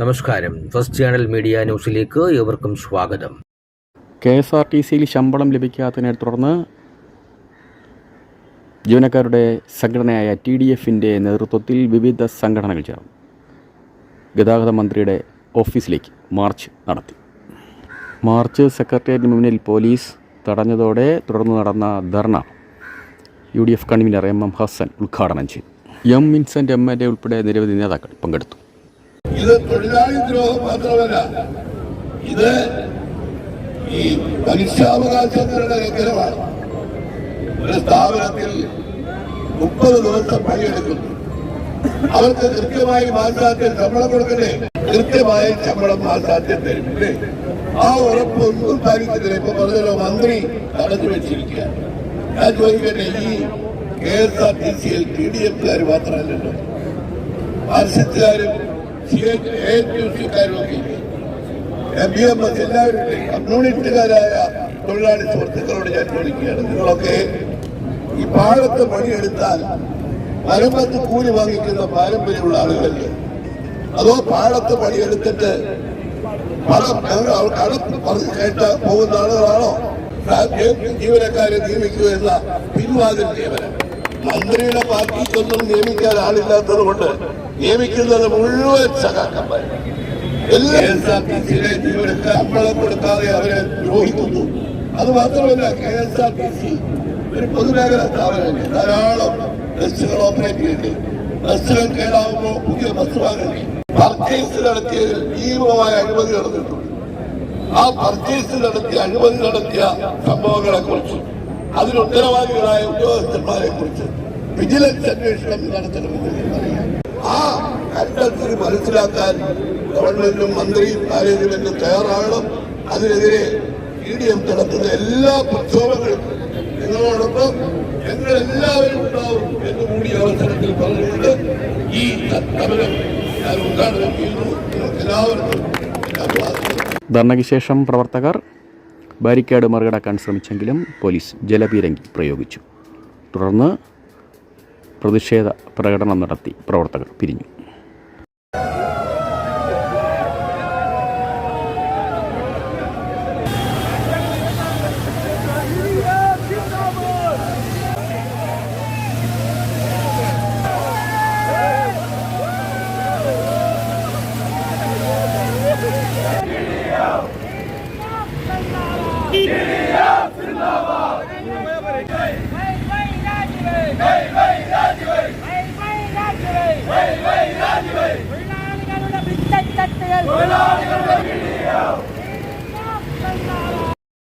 നമസ്കാരം. First channel media ന്യൂസിലേക്ക് ഏവർക്കും സ്വാഗതം. കെ എസ് ആർ ടി സിയിൽ ശമ്പളം ലഭിക്കാത്തതിനെ തുടർന്ന് ജീവനക്കാരുടെ സംഘടനയായ ടി ഡി എഫിന്റെ നേതൃത്വത്തിൽ വിവിധ സംഘടനകൾ ചേർന്നു. ഗതാഗത മന്ത്രിയുടെ ഓഫീസിലേക്ക് മാർച്ച് നടത്തി. മാർച്ച് സെക്രട്ടേറിയറ്റിന് മുന്നിൽ പോലീസ് തടഞ്ഞതോടെ തുടർന്ന് നടന്ന ധർണ U D F convener M M Hassan ഉദ്ഘാടനം ചെയ്തു. M Vincent M L A ഉൾപ്പെടെ നിരവധി നേതാക്കൾ പങ്കെടുത്തു. ഇത് തൊഴിലാളി ദ്രോഹം മാത്രമല്ല. ഇത് ഈ മനുഷ്യാവകാശങ്ങളുടെ ലംഘനമാണ്. ഒരു സ്ഥാപനത്തിൽ മുപ്പത് ദിവസം പണിയെടുക്കുന്നു. അവർക്ക് കൃത്യമായി മാസാദ്യം ശമ്പളം കൊടുക്കണ്ടേ? കൃത്യമായ ശമ്പളം മാസാദ്യം തരും? ആ ഉറപ്പൊന്നും പാലിക്കുന്നില്ല. ഇപ്പൊ പറഞ്ഞല്ലോ മന്ത്രി തടഞ്ഞു വെച്ചിരിക്കുക ഞാൻ ചോദിക്കട്ടെ ഈ കെ എസ് ആർ ടി സിയിൽ ടി ഡി എഫുകാർ മാത്രമല്ലല്ലോ? മാർസിസ്റ്റുകാരും എം ബി എം എസ് എല്ലാവരും കമ്മ്യൂണിസ്റ്റുകാരായ തൊഴിലാളി സുഹൃത്തുക്കളോട് ഞാൻ ചോദിക്കുകയാണ് നിങ്ങളൊക്കെ ഈ പാടത്ത് പണിയെടുത്താൽ മരമ്പത്ത് കൂലി വാങ്ങിക്കുന്ന പാരമ്പര്യമുള്ള ആളുകളല്ലേ? അതോ പാടത്ത് പണിയെടുത്തിട്ട് പണം കടത്ത് പറഞ്ഞു കേട്ട പോകുന്ന ആളുകളാണോ? ജീവനക്കാരെ നിയമിക്കുക എന്ന പിൻവാതിൽ നിയമനം. മന്ത്രിയുടെ പാർട്ടിക്കൊന്നും നിയമിക്കാൻ ആളില്ലാത്തത് കൊണ്ട് നിയമിക്കുന്നത് മുഴുവൻ സഖാക്കന്മാർ ജീവനക്കാർ ശമ്പളം കൊടുക്കാതെ അവരെ ദ്രോഹിക്കുന്നു. അത് മാത്രമല്ല K S R T C ഒരു പൊതുമേഖലാ സ്ഥാപനമല്ലേ? ധാരാളം ബസ്സുകൾ ഓപ്പറേറ്റ് ചെയ്യുന്നുണ്ട്. ബസ്സുകൾ കേടാവുമ്പോൾ പുതിയ ബസ് വാങ്ങണ്ടേ പർച്ചേസ് നടത്തിയതിൽ ഭീമമായ അഴിമതി നടന്നിട്ടുണ്ട്. ആ പർച്ചേസ് നടത്തിയ അഴിമതി നടത്തിയ സംഭവങ്ങളെ കുറിച്ച് അതിന് ഉത്തരവാദികളായ ഉദ്യോഗസ്ഥന്മാരെ കുറിച്ച് വിജിലൻസ് അന്വേഷണം നടത്തണമെന്ന്. ആ കണ്ടെത്തൽ മനസ്സിലാക്കാൻ ഗവൺമെന്റും മന്ത്രിയും മാനേജ്മെന്റും തയ്യാറാകണം. അതിനെതിരെ ഇ ഡി എം നടത്തുന്ന എല്ലാ പ്രക്ഷോഭങ്ങളും നിങ്ങളോടൊപ്പം ഞങ്ങൾ എല്ലാവരും ഉണ്ടാവും എന്ന് കൂടി അവസരത്തിൽ പറഞ്ഞുകൊണ്ട് ഈ സമരം ഞാൻ ഉദ്ഘാടനം ചെയ്യുന്നു. എല്ലാവർക്കും ധർണയ്ക്ക് ശേഷം പ്രവർത്തകർ ബാരിക്കേഡ് മറികടക്കാൻ ശ്രമിച്ചെങ്കിലും പോലീസ് ജലപീരങ്കി പ്രയോഗിച്ചു. തുടർന്ന് പ്രതിഷേധ പ്രകടനം നടത്തി പ്രവർത്തകർ പിരിഞ്ഞു. Happy and